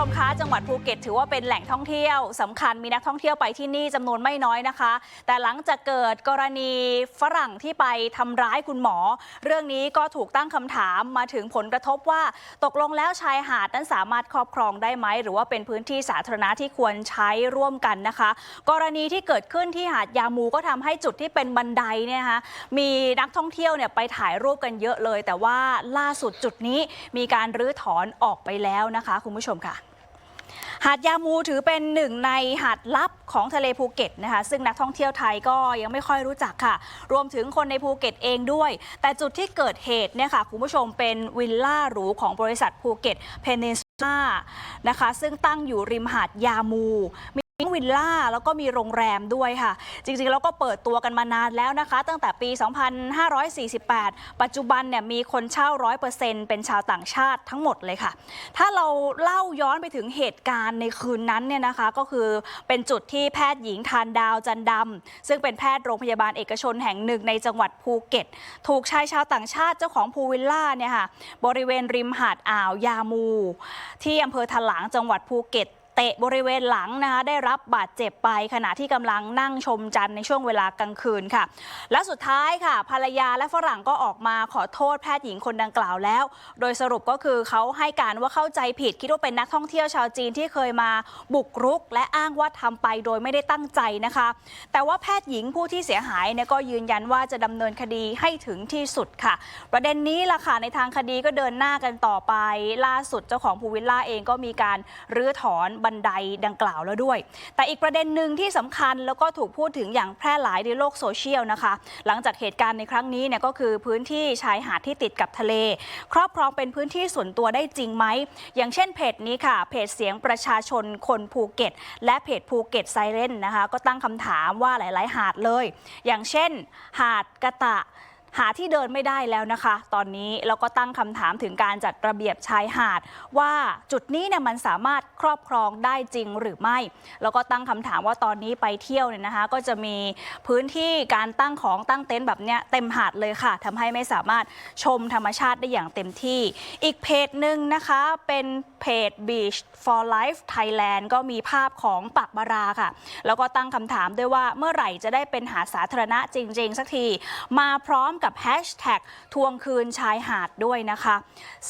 ชมคะจังหวัดภูเก็ตถือว่าเป็นแหล่งท่องเที่ยวสำคัญมีนักท่องเที่ยวไปที่นี่จำนวนไม่น้อยนะคะ แต่หลังจากเกิดกรณีฝรั่งที่ไปทำร้ายคุณหมอ เรื่องนี้ก็ถูกตั้งคำถามมาถึงผลกระทบว่า ตกลงแล้วชายหาดนั้นสามารถครอบครองได้ไหม หรือว่าเป็นพื้นที่สาธารณะที่ควรใช้ร่วมกันนะคะ กรณีที่เกิดขึ้นที่หาดยามูก็ทำให้จุดที่เป็นบันไดเนี่ยนะคะมีนักท่องเที่ยวเนี่ยไปถ่ายรูปกันเยอะเลย แต่ว่าล่าสุดจุดนี้มีการรื้อถอนออกไปแล้วนะคะ คุณผู้ชมค่ะ หาดยามูถือเป็นหนึ่งในหาดลับของทะเลภูเก็ตนะคะ ซึ่งนักท่องเที่ยวไทยก็ยังไม่ค่อยรู้จักค่ะ รวมถึงคนในภูเก็ตเองด้วย แต่จุดที่เกิดเหตุเนี่ยค่ะคุณผู้ชมเป็นวิลล่าหรูของบริษัทภูเก็ตเพนินซูล่านะคะ ซึ่งตั้งอยู่ริมหาดยามูม วิลล่าแล้วก็มีโรงแรมด้วยค่ะ จริงๆ แล้วก็เปิดตัวกันมานานแล้วนะคะ ตั้งแต่ปี 2548 ปัจจุบันเนี่ยมีคนเช่า 100%เป็นชาวต่างชาติทั้งหมดเลยค่ะ ถ้าเราเล่าย้อนไปถึงเหตุการณ์ในคืนนั้นเนี่ยนะคะ ก็คือเป็นจุดที่แพทย์หญิงทานดาวจันดำซึ่งเป็นแพทย์โรงพยาบาลเอกชนแห่งหนึ่งในจังหวัดภูเก็ต ถูกชายชาวต่างชาติเจ้าของพูลวิลล่าเนี่ยค่ะบริเวณริมหาดอ่าวยามู ที่อำเภอถลางจังหวัดภูเก็ต เตะบริเวณหลังนะคะได้รับบาดเจ็บไปขณะที่กำลังนั่งชมจันทร์ในช่วงเวลากลางคืนค่ะ และสุดท้ายค่ะ ภรรยาและฝรั่งก็ออกมาขอโทษแพทย์หญิงคนดังกล่าวแล้ว โดยสรุปก็คือเขาให้การว่าเข้าใจผิด คิดว่าเป็นนักท่องเที่ยวชาวจีนที่เคยมาบุกรุก และอ้างว่าทำไปโดยไม่ได้ตั้งใจนะคะ แต่ว่าแพทย์หญิงผู้ที่เสียหายเนี่ยก็ยืนยันว่าจะดำเนินคดีให้ถึงที่สุดค่ะ ประเด็นนี้ล่ะค่ะในทางคดีก็เดินหน้ากันต่อไป ล่าสุดเจ้าของพูลวิลล่าเองก็มีการรื้อถอนบันไดดังกล่าวแล้วด้วย แต่อีกประเด็นหนึ่งที่สำคัญแล้วก็ถูกพูดถึงอย่างแพร่หลายในโลกโซเชียลนะคะ หลังจากเหตุการณ์ในครั้งนี้เนี่ยก็คือพื้นที่ชายหาดที่ติดกับทะเล ครอบครองเป็นพื้นที่ส่วนตัวได้จริงไหม อย่างเช่นเพจนี้ค่ะ เพจเสียงประชาชนคนภูเก็ต และเพจภูเก็ตไซเรนนะคะ ก็ตั้งคำถามว่าหลาย ๆ หาดเลย อย่างเช่น หาดกะตะ หาที่เดินไม่ได้แล้วนะคะ ตอนนี้แล้วก็ตั้งคำถามถึงการจัดระเบียบชายหาด ว่าจุดนี้เนี่ยมันสามารถครอบครองได้จริงหรือไม่ แล้วก็ตั้งคำถามว่าตอนนี้ไปเที่ยวเนี่ยนะคะ ก็จะมีพื้นที่การตั้งของตั้งเต็นท์แบบเนี้ยเต็มหาดเลยค่ะทำให้ไม่สามารถชมธรรมชาติได้อย่างเต็มที่ อีกเพจหนึ่งนะคะเป็นเพจ Beach for Life Thailand ก็มีภาพของปักบาราค่ะ แล้วก็ตั้งคำถามด้วยว่าเมื่อไหร่จะได้เป็นหาดสาธารณะจริง ๆ สักทีมาพร้อมกับแฮชแท็กทวงคืนชายหาดด้วยนะคะ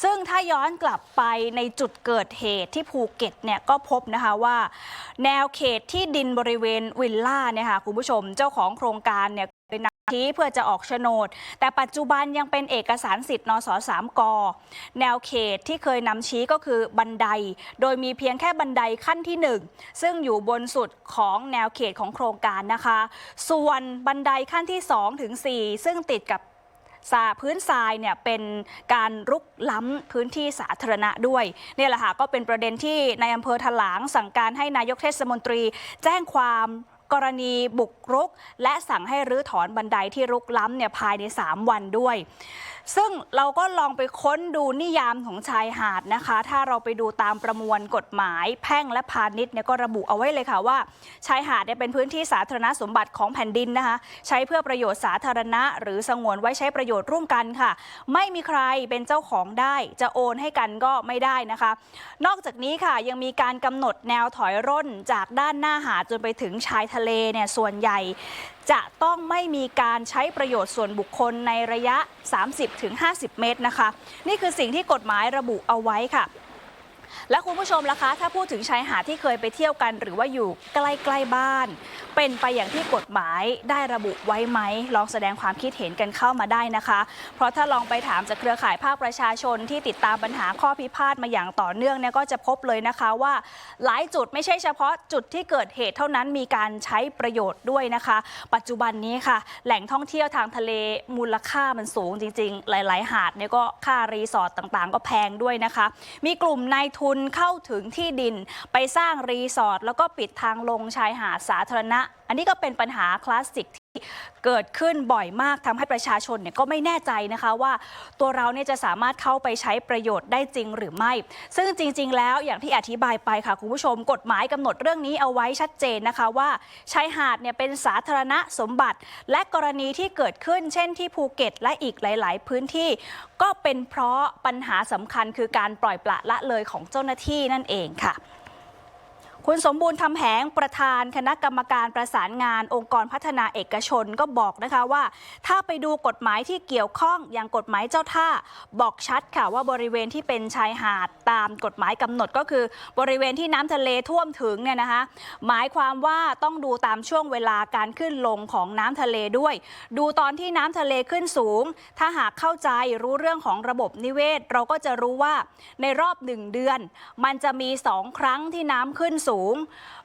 ซึ่งถ้าย้อนกลับไปในจุดเกิดเหตุที่ภูเก็ตเนี่ยก็พบนะคะว่า แนวเขตที่ดินบริเวณวิลล่าเนี่ยค่ะคุณผู้ชมเจ้าของโครงการเนี่ยเคยน ชี้เพื่อจะออกโฉนด แต่ปัจจุบันยังเป็นเอกสารสิทธิ์นสสามก แนวเขตที่เคยนำชี้ก็คือบันได โดยมีเพียงแค่บันไดขั้นที่ 1 ซึ่งอยู่บนสุดของแนวเขตของโครงการนะคะ ส่วนบันไดขั้นที่2ถึง4ซึ่งติดกับสาพื้นทรายเนี่ยเป็นการรุกล้ำพื้นที่สาธารณะด้วยเนี่ยแหละค่ะก็เป็นประเด็นที่ในอำเภอถลางสั่งการให้นายกเทศมนตรี แจ้งความ กรณีบุกรุก และสั่งให้รื้อถอนบันไดที่รุกล้ำเนี่ยภายใน 3 วันด้วยซึ่งเราก็ลองไปค้นดูนิยามของชายหาดนะคะ ถ้าเราไปดูตามประมวลกฎหมาย แพ่งและพาณิชย์เนี่ยก็ระบุเอาไว้เลยค่ะว่า ชายหาดเนี่ยเป็นพื้นที่สาธารณสมบัติของแผ่นดินนะคะ ใช้เพื่อประโยชน์สาธารณะ หรือสงวนไว้ใช้ประโยชน์ร่วมกันค่ะ ไม่มีใครเป็นเจ้าของได้ จะโอนให้กันก็ไม่ได้นะคะ นอกจากนี้ค่ะยังมีการกำหนดแนวถอยร่นจากด้านหน้าหาดจนไปถึงชายทะเลเนี่ยส่วนใหญ่ จะต้องไม่มีการใช้ประโยชน์ส่วนบุคคลในระยะ 30-50 เมตรนะคะ นี่คือสิ่งที่กฎหมายระบุเอาไว้ค่ะ และคุณผู้ชมล่ะคะ ถ้าพูดถึงชายหาดที่เคยไปเที่ยวกัน หรือว่าอยู่ใกล้ๆบ้าน เป็นไปอย่างที่กฎหมายได้ระบุไว้ไหม ลองแสดงความคิดเห็นกันเข้ามาได้นะคะ เพราะถ้าลองไปถามจากเครือข่ายภาคประชาชนที่ติดตามปัญหาข้อพิพาทมาอย่างต่อเนื่องเนี่ยก็จะพบเลยนะคะว่า หลายจุดไม่ใช่เฉพาะจุดที่เกิดเหตุเท่านั้นมีการใช้ประโยชน์ด้วยนะคะ ปัจจุบันนี้ค่ะ แหล่งท่องเที่ยวทางทะเลมูลค่ามันสูงจริง ๆ หลาย ๆ หาดเนี่ยก็ค่ารีสอร์ทต่างๆ ก็แพงด้วยนะคะ มีกลุ่มนายทุนเข้าถึงที่ดิน ไปสร้างรีสอร์ทแล้วก็ปิดทางลงชายหาดสาธารณะ อันนี้ก็เป็นปัญหาคลาสสิก เกิดขึ้นบ่อยมากทำให้ประชาชนเนี่ยก็ไม่แน่ใจนะคะว่าตัวเราเนี่ยจะสามารถเข้าไปใช้ประโยชน์ได้จริงหรือไม่ ซึ่งจริง ๆ แล้วอย่างที่อธิบายไปค่ะคุณผู้ชม กฎหมายกำหนดเรื่องนี้เอาไว้ชัดเจนนะคะว่าชายหาดเนี่ยเป็นสาธารณสมบัติ และกรณีที่เกิดขึ้น เช่นที่ภูเก็ต และอีกหลาย ๆ พื้นที่ ก็เป็นเพราะปัญหาสำคัญคือการปล่อยปละละเลยของเจ้าหน้าที่นั่นเองค่ะ คุณสมบูรณ์ทำแหงประธานคณะกรรมการประสานงานองค์กรพัฒนาเอกชนก็บอกนะคะว่า ถ้าไปดูกฎหมายที่เกี่ยวข้องอย่างกฎหมายเจ้าท่า บอกชัดค่ะว่าบริเวณที่เป็นชายหาดตามกฎหมายกำหนดก็คือ บริเวณที่น้ำทะเลท่วมถึงเนี่ยนะคะหมายความว่าต้องดูตามช่วงเวลาการขึ้นลงของน้ำทะเลด้วย ดูตอนที่น้ำทะเลขึ้นสูง ถ้าหากเข้าใจรู้เรื่องของระบบนิเวศ เราก็จะรู้ว่าในรอบหนึ่งเดือน มันจะมีสองครั้งที่น้ำขึ้นสูง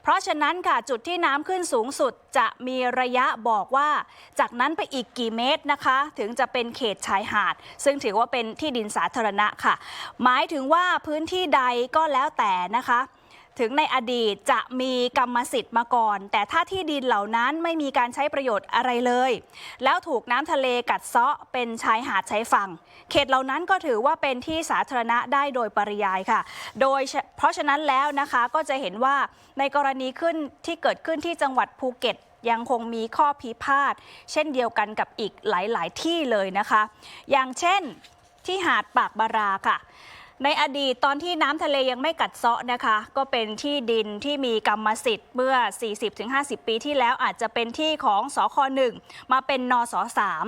เพราะฉะนั้นค่ะจุดที่น้ำขึ้นสูงสุดจะมีระยะบอกว่า จากนั้นไปอีกกี่เมตรนะคะ ถึงจะเป็นเขตชายหาด ซึ่งถือว่าเป็นที่ดินสาธารณะค่ะ หมายถึงว่าพื้นที่ใดก็แล้วแต่นะคะ ถึงในอดีตจะมีกรรมสิทธิ์มาก่อน แต่ถ้าที่ดินเหล่านั้นไม่มีการใช้ประโยชน์อะไรเลย แล้วถูกน้ำทะเลกัดเซาะเป็นชายหาดชายฝั่ง เขตเหล่านั้นก็ถือว่าเป็นที่สาธารณะได้โดยปริยายค่ะ โดยเพราะฉะนั้นแล้วนะคะก็จะเห็นว่าในกรณีขึ้นที่เกิดขึ้นที่จังหวัดภูเก็ตยังคงมีข้อพิพาทเช่นเดียวกันกับอีกหลาย ๆ ที่เลยนะคะ อย่างเช่นที่หาดปากบาราค่ะ ในอดีตตอนที่น้ำทะเลยังไม่กัดเซาะนะคะ ก็เป็นที่ดินที่มีกรรมสิทธิ์เมื่อ 40-50 ปีที่แล้วอาจจะเป็นที่ของสคหนึ่งมาเป็นนสสาม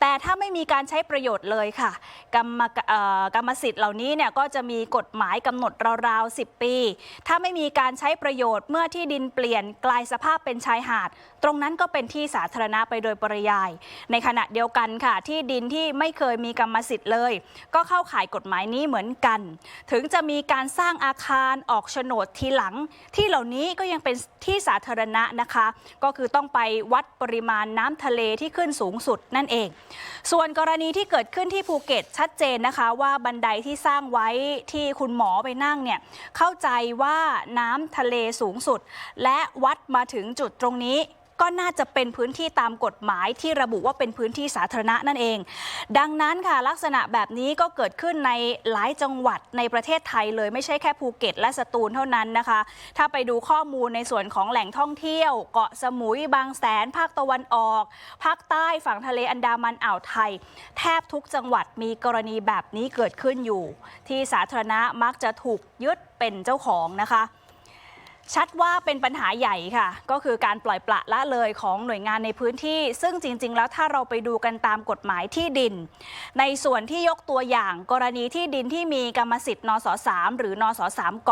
แต่ถ้าไม่มีการใช้ประโยชน์เลยค่ะ กรรมกรรมสิทธิ์เหล่านี้เนี่ยก็จะมีกฎหมายกำหนดราวๆ 10 ปี ถ้าไม่มีการใช้ประโยชน์เมื่อที่ดินเปลี่ยนกลายสภาพเป็นชายหาด ตรงนั้นก็เป็นที่สาธารณะไปโดยปริยาย ในขณะเดียวกันค่ะ ที่ดินที่ไม่เคยมีกรรมสิทธิ์เลย ก็เข้าข่ายกฎหมายนี้เหมือนกันถึงจะมีการสร้างอาคารออกโฉนดทีหลัง ที่เหล่านี้ก็ยังเป็นที่สาธารณะนะคะ ก็คือต้องไปวัดปริมาณน้ำทะเลที่ขึ้นสูงสุดนั่นเอง ส่วนกรณีที่เกิดขึ้นที่ภูเก็ตชัดเจนนะคะ ว่าบันไดที่สร้างไว้ที่คุณหมอไปนั่งเนี่ยเข้าใจว่าน้ำทะเลสูงสุด และวัดมาถึงจุดตรงนี้ ก็น่าจะเป็นพื้นที่ตามกฎหมายที่ระบุว่าเป็นพื้นที่สาธารณะนั่นเอง ดังนั้นค่ะลักษณะแบบนี้ก็เกิดขึ้นในหลายจังหวัดในประเทศไทยเลยไม่ใช่แค่ภูเก็ต และสตูลเท่านั้นนะคะ ถ้าไปดูข้อมูลในส่วนของแหล่งท่องเที่ยว เกาะสมุยบางแสน ภาคตะวันออก ภาคใต้ฝั่งทะเลอันดามันอ่าวไทย แทบทุกจังหวัดมีกรณีแบบนี้เกิดขึ้นอยู่ ที่สาธารณะมักจะถูกยึดเป็นเจ้าของนะคะ ชัดว่าเป็นปัญหาใหญ่ค่ะ ก็คือการปล่อยปละละเลยของหน่วยงานในพื้นที่ ซึ่งจริง ๆ แล้วถ้าเราไปดูกันตามกฎหมายที่ดิน ในส่วนที่ยกตัวอย่างกรณีที่ดินที่มีกรรมสิทธิ์นสสามหรือนสสามก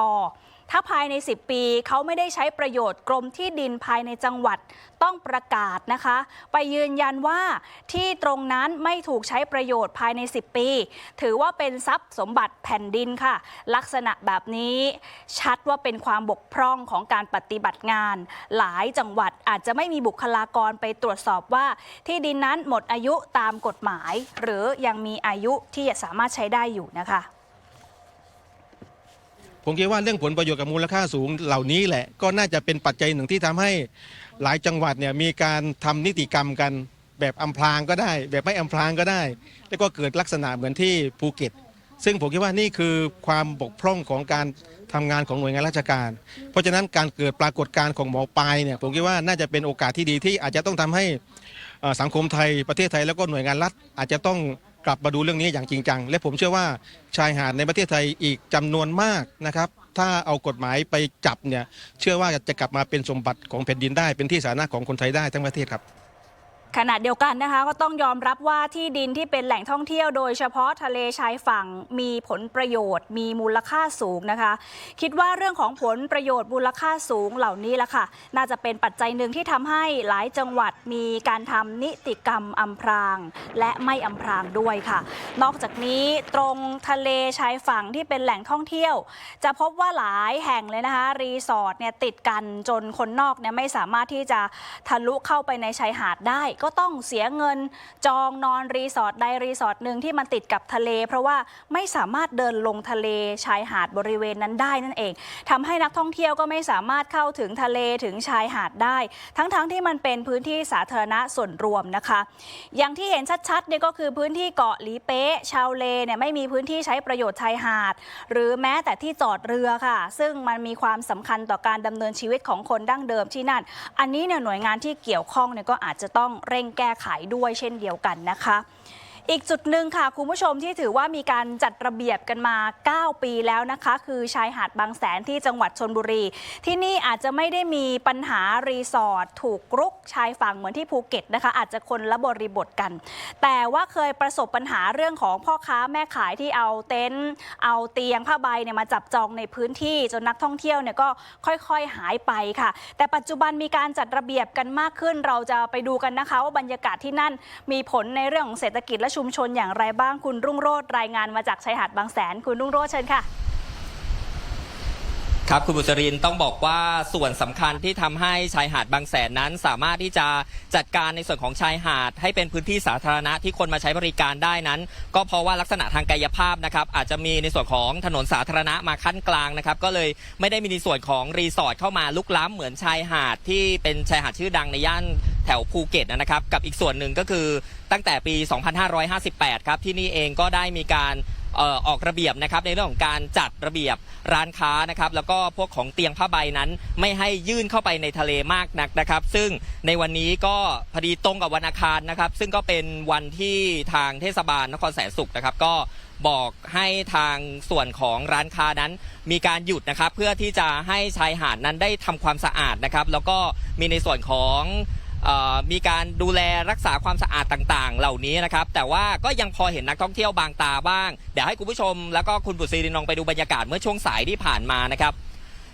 ถ้าภายใน 10 ปีเขาไม่ได้ใช้ประโยชน์กรมที่ดินภายในจังหวัดต้องประกาศนะคะ ไปยืนยันว่าที่ตรงนั้นไม่ถูกใช้ประโยชน์ภายใน 10 ปี ถือว่าเป็นทรัพย์สมบัติแผ่นดินค่ะ ลักษณะแบบนี้ชัดว่าเป็นความบกพร่องของการปฏิบัติงาน หลายจังหวัดอาจจะไม่มีบุคลากรไปตรวจสอบว่า ที่ดินนั้นหมดอายุตามกฎหมาย หรือยังมีอายุที่จะสามารถใช้ได้อยู่นะคะ ผมคิดว่าเรื่องผลประโยชน์กับมูลค่าสูงเหล่านี้แหละก็น่าจะเป็นปัจจัยหนึ่งที่ทำให้หลายจังหวัดเนี่ยมีการทำนิติกรรมกัน แบบอำพรางก็ได้ แบบไม่อำพรางก็ได้ แล้วก็เกิดลักษณะเหมือนที่ภูเก็ต ซึ่งผมคิดว่านี่คือความบกพร่องของการทำงานของหน่วยงานราชการ เพราะฉะนั้นการเกิดปรากฏการณ์ของหมอปลายเนี่ยผมคิดว่าน่าจะเป็นโอกาสที่ดีที่อาจจะต้องทำให้สังคมไทยประเทศไทยแล้วก็หน่วยงานรัฐอาจจะต้อง กลับมาดูเรื่องนี้อย่างจริงจัง และผมเชื่อว่าชายหาดในประเทศไทยอีกจำนวนมากนะครับ ถ้าเอากฎหมายไปจับเนี่ยเชื่อว่าจะกลับมาเป็นสมบัติของแผ่นดินได้เป็นที่สาธารณะของคนไทยได้ทั้งประเทศครับ ขณะเดียวกันนะคะก็ต้องยอมรับว่าที่ดินที่เป็นแหล่งท่องเที่ยวโดยเฉพาะทะเลชายฝั่งมีผลประโยชน์ มีมูลค่าสูงนะคะ คิดว่าเรื่องของผลประโยชน์มูลค่าสูงเหล่านี้ละค่ะ น่าจะเป็นปัจจัยหนึ่งที่ทำให้หลายจังหวัดมีการทำนิติกรรมอำพราง และไม่อำพรางด้วยค่ะ นอกจากนี้ตรงทะเลชายฝั่งที่เป็นแหล่งท่องเที่ยว จะพบว่าหลายแห่งเลยนะคะรีสอร์ทเนี่ยติดกันจนคนนอกเนี่ยไม่สามารถที่จะทะลุเข้าไปในชายหาดได้ก็ต้องเสียเงินจองนอนรีสอร์ทใดรีสอร์ทหนึ่งที่มันติดกับทะเล เพราะว่าไม่สามารถเดินลงทะเลชายหาดบริเวณนั้นได้นั่นเองทำให้นักท่องเที่ยวก็ไม่สามารถเข้าถึงทะเลถึงชายหาดได้ ทั้งๆทที่มันเป็นพื้นที่สาธารณะส่วนรวมนะคะ อย่างที่เห็นชัดๆเนี่ยก็คือพื้นที่เกาะหลีเป๊ะชาวเลเนี่ยไม่มีพื้นที่ใช้ประโยชน์ชายหาด หรือแม้แต่ที่จอดเรือค่ะ ซึ่งมันมีความสำคัญต่อการดำเนินชีวิตของคนดั้งเดิมที่นั่น อันนี้เนี่ยหน่วยงานที่เกี่ยวข้องเนี่ยก็อาจจะต้องเร่งแก้ไขด้วยเช่นเดียวกันนะคะ อีกจุดหนึ่งค่ะคุณผู้ชมที่ถือว่ามีการจัดระเบียบกันมา 9 ปีแล้วนะคะ คือชายหาดบางแสนที่จังหวัดชนบุรี ที่นี่อาจจะไม่ได้มีปัญหารีสอร์ทถูกรุกชายฝั่งเหมือนที่ภูเก็ตนะคะ อาจจะคนละบริบทกัน แต่ว่าเคยประสบปัญหาเรื่องของพ่อค้าแม่ขายที่เอาเต็นท์เอาเตียงผ้าใบเนี่ยมาจับจองในพื้นที่จนนักท่องเที่ยวเนี่ยก็ค่อยๆหายไปค่ะ แต่ปัจจุบันมีการจัดระเบียบกันมากขึ้น เราจะไปดูกันนะคะว่าบรรยากาศที่นั่นมีผลในเรื่องของเศรษฐกิจและชุมชนอย่างไรบ้างคุณรุ่งโรจน์รายงานมาจากชายหาดบางแสนคุณรุ่งโรจน์เชิญค่ะครับคุณบุษรินต้องบอกว่าส่วนสำคัญที่ทำให้ชายหาดบางแสนนั้น สามารถที่จะจัดการในส่วนของชายหาด ให้เป็นพื้นที่สาธารณะที่คนมาใช้บริการได้นั้น ก็เพราะว่าลักษณะทางกายภาพนะครับอาจจะมีในส่วนของถนนสาธารณะมาขั้นกลางนะครับก็เลยไม่ได้มีในส่วนของรีสอร์ทเข้ามาลุกล้ำเหมือนชายหาดที่เป็นชายหาดชื่อดังในย่าน แถวภูเก็ตนะครับ กับอีกส่วนหนึ่งก็คือตั้งแต่ปี 2558 ครับที่นี่เองก็ได้มีการออกระเบียบนะครับในเรื่องของการจัดระเบียบร้านค้านะครับแล้วก็พวกของเตียงผ้าใบนั้น ไม่ให้ยื่นเข้าไปในทะเลมากนักนะครับ ซึ่งในวันนี้ก็พอดีตรงกับวันอังคารนะครับ ซึ่งก็เป็นวันที่ทางเทศบาลนครแสนสุขนะครับ ก็บอกให้ทางส่วนของร้านค้านั้น มีการหยุดนะครับ เพื่อที่จะให้ชายหาดนั้นได้ทำความสะอาดนะครับ แล้วก็มีในส่วนของ มีการดูแลรักษาความสะอาดต่างๆ เหล่านี้นะครับ แต่ว่าก็ยังพอเห็นนักท่องเที่ยวบางตาบ้าง เดี๋ยวให้คุณผู้ชมแล้วก็คุณบุษรีนองไปดูบรรยากาศเมื่อช่วงสายที่ผ่านมานะครับ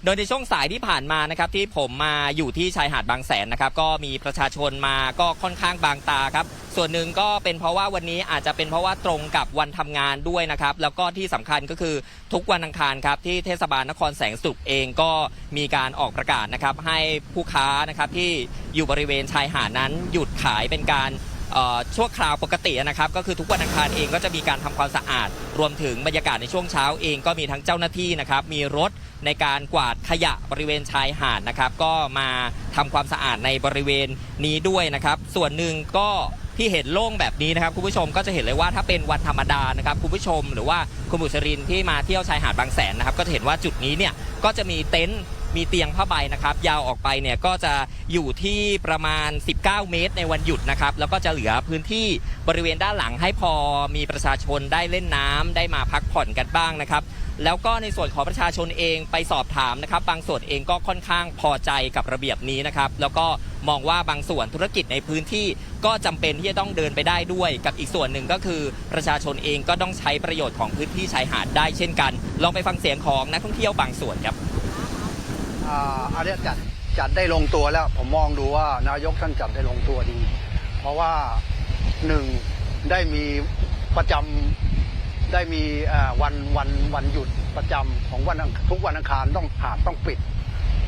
โดยในช่วงสายที่ผ่านมานะครับที่ผมมาอยู่ที่ชายหาดบางแสนนะครับก็มีประชาชนมาก็ค่อนข้างบางตาครับส่วนหนึ่งก็เป็นเพราะว่าวันนี้อาจจะเป็นเพราะว่าตรงกับวันทำงานด้วยนะครับแล้วก็ที่สำคัญก็คือทุกวันอังคารครับที่เทศบาลนครแสงสุขเองก็มีการออกประกาศนะครับให้ผู้ค้านะครับที่อยู่บริเวณชายหาดนั้นหยุดขายเป็นการชั่วคราวปกตินะครับก็คือทุกวันอังคารเองก็จะมีการทำความสะอาด รวมถึงบรรยากาศในช่วงเช้าเองก็มีทั้งเจ้าหน้าที่นะครับมีรถ ในการกวาดขยะบริเวณชายหาดนะครับ ก็มาทำความสะอาดในบริเวณนี้ด้วยนะครับ ส่วนหนึ่งก็ที่เห็นโล่งแบบนี้นะครับคุณผู้ชมก็จะเห็นเลยว่าถ้าเป็นวันธรรมดานะครับคุณผู้ชม หรือว่าคุณบุษรินที่มาเที่ยวชายหาดบางแสนนะครับ ก็จะเห็นว่าจุดนี้เนี่ยก็จะมีเต็นท์ มีเตียงผ้าใบนะครับ ยาวออกไปเนี่ยก็จะอยู่ที่ประมาณ 19 เมตรในวันหยุดนะครับ แล้วก็จะเหลือพื้นที่บริเวณด้านหลังให้พอมีประชาชนได้เล่นน้ำได้มาพักผ่อนกันบ้างนะครับ แล้วก็ในส่วนของประชาชนเองไปสอบถามนะครับ บางส่วนเองก็ค่อนข้างพอใจกับระเบียบนี้นะครับ แล้วก็มองว่าบางส่วนธุรกิจในพื้นที่ก็จำเป็นที่จะต้องเดินไปได้ด้วย กับอีกส่วนหนึ่งก็คือประชาชนเองก็ต้องใช้ประโยชน์ของพื้นที่ชายหาดได้เช่นกัน ลองไปฟังเสียงของนักท่องเที่ยวบางส่วนครับ อ่าอันเนี้จัดจัดได้ลงตัวแล้ว ผมมองดูว่านายกท่านจัดได้ลงตัวดี เพราะว่าหนึ่งได้มีประจำได้มีวันวันวันหยุดประจำของวันทุกวันอังคารต้องหาดต้องปิด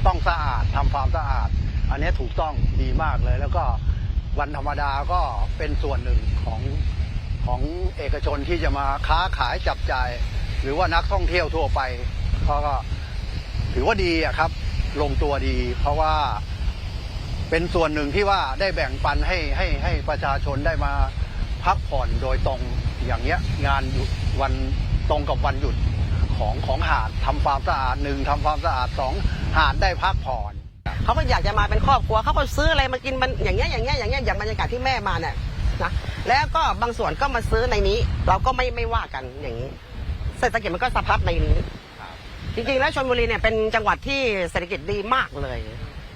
ต้องสะอาดทำความสะอาด อันนี้ถูกต้องดีมากเลย แล้วก็วันธรรมดาก็เป็นส่วนหนึ่งของของเอกชนที่จะมาค้าขายจับจ่าย หรือว่านักท่องเที่ยวทั่วไปเขาก็ถือว่าดีอะครับ ลงตัวดี เพราะว่าเป็นส่วนหนึ่งที่ว่าได้แบ่งปันให้ให้ให้ประชาชนได้มาพักผ่อนโดยตรงอย่างเงี้ยงานหยุดวันตรงกับวันหยุดของของหาดทำความสะอาดหนึ่งทำความสะอาดสองหาดได้พักผ่อนเขาก็อยากจะมาเป็นครอบครัวเขาก็ซื้ออะไรมากินมันอย่างเงี้ยอย่างเงี้ยอย่างเงี้ยอย่างบรรยากาศที่แม่มาเนี่ยนะแล้วก็บางส่วนก็มาซื้อในนี้ เราก็ไม่ไม่ว่ากันอย่างนี้เศรษฐกิจมันก็สะพัดในนี้ จริงๆ แล้วชลบุรีเนี่ยเป็นจังหวัดที่เศรษฐกิจดีมากเลย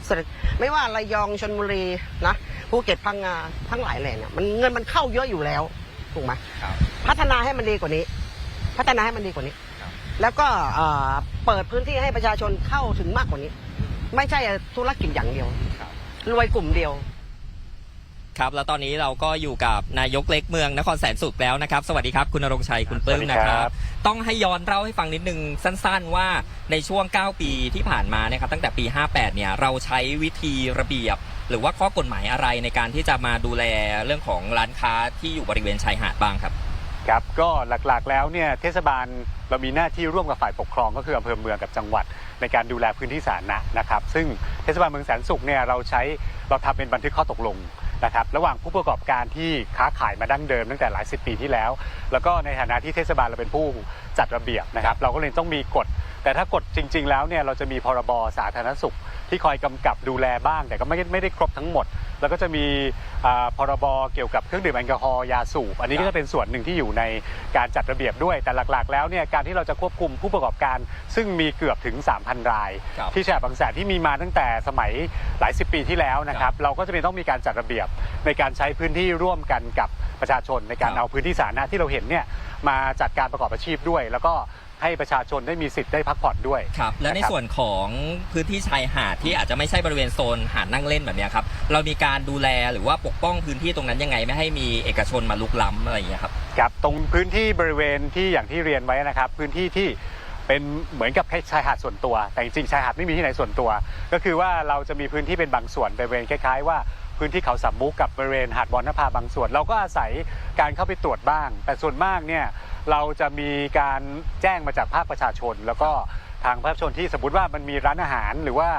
เศรษฐไม่ว่าระยองชลบุรีนะภูเก็ตพังงาทั้งหลายแหล่เนี่ยมันเงินมันเข้าเยอะอยู่แล้วถูกไหมพัฒนาให้มันดีกว่านี้ พัฒนาให้มันดีกว่านี้ แล้วก็เอ่อเปิดพื้นที่ให้ประชาชนเข้าถึงมากกว่านี้ ไม่ใช่ธุรกิจอย่างเดียวรวยกลุ่มเดียว ครับ แล้วตอนนี้เราก็อยู่กับนายกเล็กเมืองนครแสนสุขแล้วนะครับ สวัสดีครับคุณนรงค์ชัยคุณปลื้มสวัสดีนะคครัรับบต้องให้ย้อนเล่าให้ฟังนิดนึงสั้นๆว่าในช่วง 9 ปีที่ผ่านมานะครับตั้งแต่ปี 58 เนี่ยเราใช้วิธีระเบียบ หรือว่าข้อกฎหมายอะไรในการที่จะมาดูแลเรื่องของร้านค้าที่อยู่บริเวณชายหาดบ้างครับครับก็หลักๆแล้วเนี่ยเทศบาลเรามีหน้าที่ร่วมกับฝ่ายปกครองก็คืออำเภอเมืองกับจังหวัด ในการดูแลพื้นที่สาธารณะนะครับ ซึ่งเทศบาลเมืองแสนสุขเนี่ยเราใช้เราทำเป็นบันทึกข้อตกลง นะครับระหว่างผู้ประกอบการที่ค้าขายมาดั้งเดิมตั้งแต่หลายสิบปีที่แล้ว แล้วก็ในฐานะที่เทศบาลเราเป็นผู้จัดระเบียบนะครับ เราก็เลยต้องมีกฎแต่ถ้ากฎจริง ๆ แล้วเนี่ยเราจะมีพรบสาธารณสุข ที่คอยกำกับดูแลบ้าง แต่ก็ไม่ได้ไม่ได้ครบทั้งหมด แล้วก็จะมีอ่าพรบเกี่ยวกับเครื่องดื่มแอลกอฮอล์ยาสูบอันนี้ก็จะเป็นส่วนหนึ่งที่อยู่ในการจัดระเบียบด้วย แต่หลักๆ แล้วเนี่ยการที่เราจะควบคุมผู้ประกอบการ ซึ่งมีเกือบถึง 3,000 รายครับที่ชายหาดบางแสนที่มีมาตั้งแต่สมัยหลายสิบปีที่แล้วนะครับเราก็จะเป็นต้องมีการจัดระเบียบในการใช้พื้นที่ร่วมกันกับประชาชนในการครับเอาพื้นที่สาธารณะที่เราเห็นเนี่ยมาจัดการประกอบอาชีพด้วย แล้วก็ ให้ประชาชนได้มีสิทธิ์ได้พักผ่อนด้วย ครับ แล้วในนะครับส่วนของพื้นที่ชายหาดที่อาจจะไม่ใช่บริเวณโซนหาดนั่งเล่นแบบเนี้ยครับ เรามีการดูแลหรือว่าปกป้องพื้นที่ตรงนั้นยังไงไม่ให้มีเอกชนมาลุกล้ำอะไรอย่างเงี้ยครับ ครับ ตรงพื้นที่บริเวณที่อย่างที่เรียนไว้นะครับ พื้นที่ที่เป็นเหมือนกับชายหาดส่วนตัว แต่จริงๆชายหาดไม่มีที่ไหนส่วนตัว ก็คือว่าเราจะมีพื้นที่เป็นบางส่วนบริเวณคล้ายๆว่า พื้นที่เขาสามมุกกับบริเวณหาดบอลนภาบางส่วน เราก็อาศัยการเข้าไปตรวจบ้าง แต่ส่วนมากเนี่ยเราจะมีการแจ้งมาจากภาคประชาชน แล้วก็ทางประชาชนที่สมมติว่ามันมีร้านอาหารหรือว่า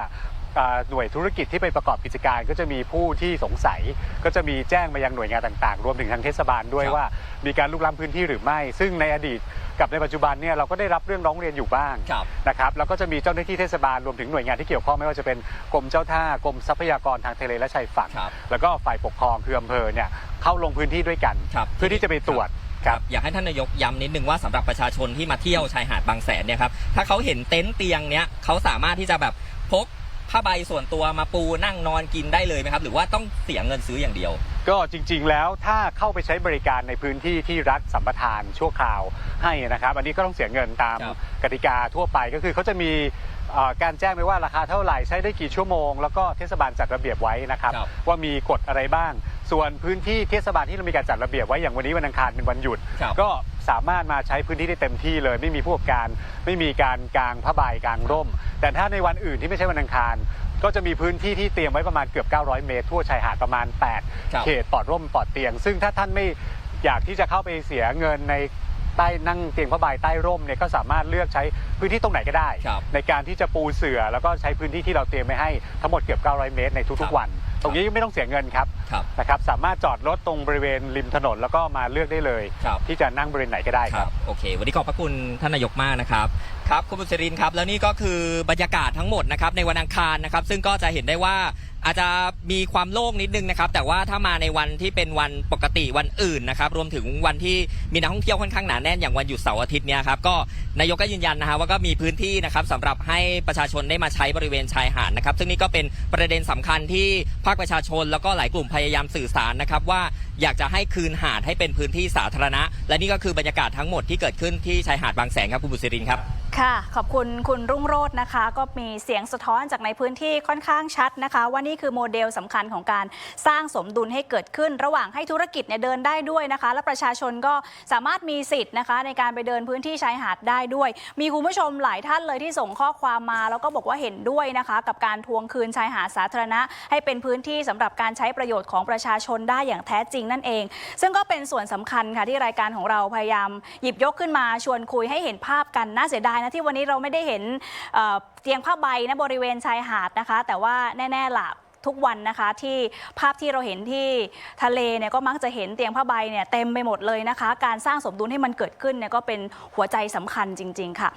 อ่าหน่วยธุรกิจที่ไปประกอบกิจการก็จะมีผู้ที่สงสัย ก็จะมีแจ้งมายังหน่วยงานต่างๆ รวมถึงทางเทศบาลด้วยครับว่า มีการลุกล้ำพื้นที่หรือไม่ ซึ่งในอดีต กับในปัจจุบันเนี่ยเราก็ได้รับเรื่องร้องเรียนอยู่บ้างครับ นะครับแล้วก็จะมีเจ้าหน้าที่เทศบาลรวมถึงหน่วยงานที่เกี่ยวข้องไม่ว่าจะเป็นกรมเจ้าท่ากรมทรัพยากรทางทะเลและชายฝั่งครับ แล้วก็ฝ่ายปกครองคืออำเภอเนี่ยเข้าลงพื้นที่ด้วยกัน ครับเพื่อที่จะไปตรวจครับอยากให้ท่านนายกย้ำนิดนึงว่าสำหรับประชาชนที่มาเที่ยวชายหาดบางแสนเนี่ยครับถ้าเขาเห็นเต็นท์เตียงเนี้ยเขาสามารถที่จะแบบพกผ้าใบส่วนตัวมาปูนั่งนอนกินได้เลยไหมครับ หรือว่าต้องเสียเงินซื้ออย่างเดียว ก็จริง ๆ แล้วถ้าเข้าไปใช้บริการในพื้นที่ที่รัฐสัมปทานชั่วคราวให้นะครับ อันนี้ก็ต้องเสียเงินตามครับ กติกาทั่วไปก็คือเขาจะมีเอ่อการแจ้งไว้ว่าราคาเท่าไหร่ใช้ได้กี่ชั่วโมง แล้วก็เทศบาลจัดระเบียบไว้นะครับ ครับ ว่ามีกฎอะไรบ้าง ส่วนพื้นที่เทศบาลที่เรามีการจัดระเบียบไว้อย่างวันนี้วันอังคารเป็นวันหยุด ครับ ก็สามารถมาใช้พื้นที่ได้เต็มที่เลย ไม่มีผู้ประกอบการ ไม่มีการกางผ้าใบกางร่ม แต่ถ้าในวันอื่นที่ไม่ใช่วันอังคาร ก็จะมีพื้นที่ที่เตรียมไว้ประมาณเกือบ 900 เมตร ทั่วชายหาดประมาณ8ครับเขตปลอดร่มปลอดเตียง ซึ่งถ้าท่านไม่อยากที่จะเข้าไปเสียเงินในใต้นั่งเตียงผ้าใบใต้ร่มเนี่ยก็สามารถเลือกใช้พื้นที่ตรงไหนก็ได้ครับในการที่จะปูเสื่อแล้วก็ใช้พื้นที่ที่เราเตรียมไว้ให้ทั้งหมดเกือบ 900 เมตรในครัทุกบๆวัน ตรงนี้ไม่ต้องเสียเงินครับครับนะครับสามารถจอดรถตรงบริเวณริมถนนแล้วก็มาเลือกได้เลยครับที่จะนั่งบริเวณไหนก็ได้คครัรับบโอเค วันนี้ขอบพระคุณท่านนายกมากนะครับ ครับคุณบุษรินครับแล้วนี่ก็คือบรรยากาศทั้งหมดนะครับในวันอังคารนะครับ ซึ่งก็จะเห็นได้ว่าอาจจะมีความโล่งนิดนึงนะครับ แต่ว่าถ้ามาในวันที่เป็นวันปกติวันอื่นนะครับ รวมถึงวันที่มีนักท่องเที่ยวค่อนข้างหนาแน่นอย่างวันหยุดเสาร์อาทิตย์เนี่ยครับก็นายกก็ยืนยันนะฮะว่าก็มีพื้นที่นะครับสำหรับให้ประชาชนได้มาใช้บริเวณชายหาดนะครับ ซึ่งนี่ก็เป็นประเด็นสำคัญที่ภาคประชาชน แล้วก็หลายกลุ่มพยายามสื่อสารนะครับว่าอยากจะให้คืนหาดให้เป็นพื้นที่สาธารณะ และนี่ก็คือบรรยากาศทั้งหมดที่เกิดขึ้นที่ชายหาดบางแสนครับคุณบุษรินครับค่ะ ขอบคุณคุณรุ่งโรจน์นะคะ ก็มีเสียงสะท้อนจากในพื้นที่ค่อนข้างชัดนะคะ ว่านี่คือโมเดลสำคัญของการสร้างสมดุลให้เกิดขึ้น ระหว่างให้ธุรกิจเนี่ยเดินได้ด้วยนะคะ และประชาชนก็สามารถมีสิทธิ์นะคะ ในการไปเดินพื้นที่ชายหาดได้ด้วย มีคุณผู้ชมหลายท่านเลยที่ส่งข้อความมา แล้วก็บอกว่าเห็นด้วยนะคะ กับการทวงคืนชายหาดสาธารณะ ให้เป็นพื้นที่สำหรับการใช้ประโยชน์ของประชาชนได้อย่างแท้จริงนั่นเอง ซึ่งก็เป็นส่วนสำคัญค่ะที่รายการของเราพยายามหยิบยกขึ้นมาชวนคุยให้เห็นภาพกันน่าเสียดายนะที่วันนี้เราไม่ได้เห็นเตียงผ้าใบนะบริเวณชายหาดนะคะ แต่ว่าแน่ๆล่ะทุกวันนะคะที่ภาพที่เราเห็นที่ทะเลเนี่ยก็มักจะเห็นเตียงผ้าใบเนี่ยเต็มไปหมดเลยนะคะ การสร้างสมดุลให้มันเกิดขึ้นเนี่ยก็เป็นหัวใจสำคัญจริง ๆ ค่ะ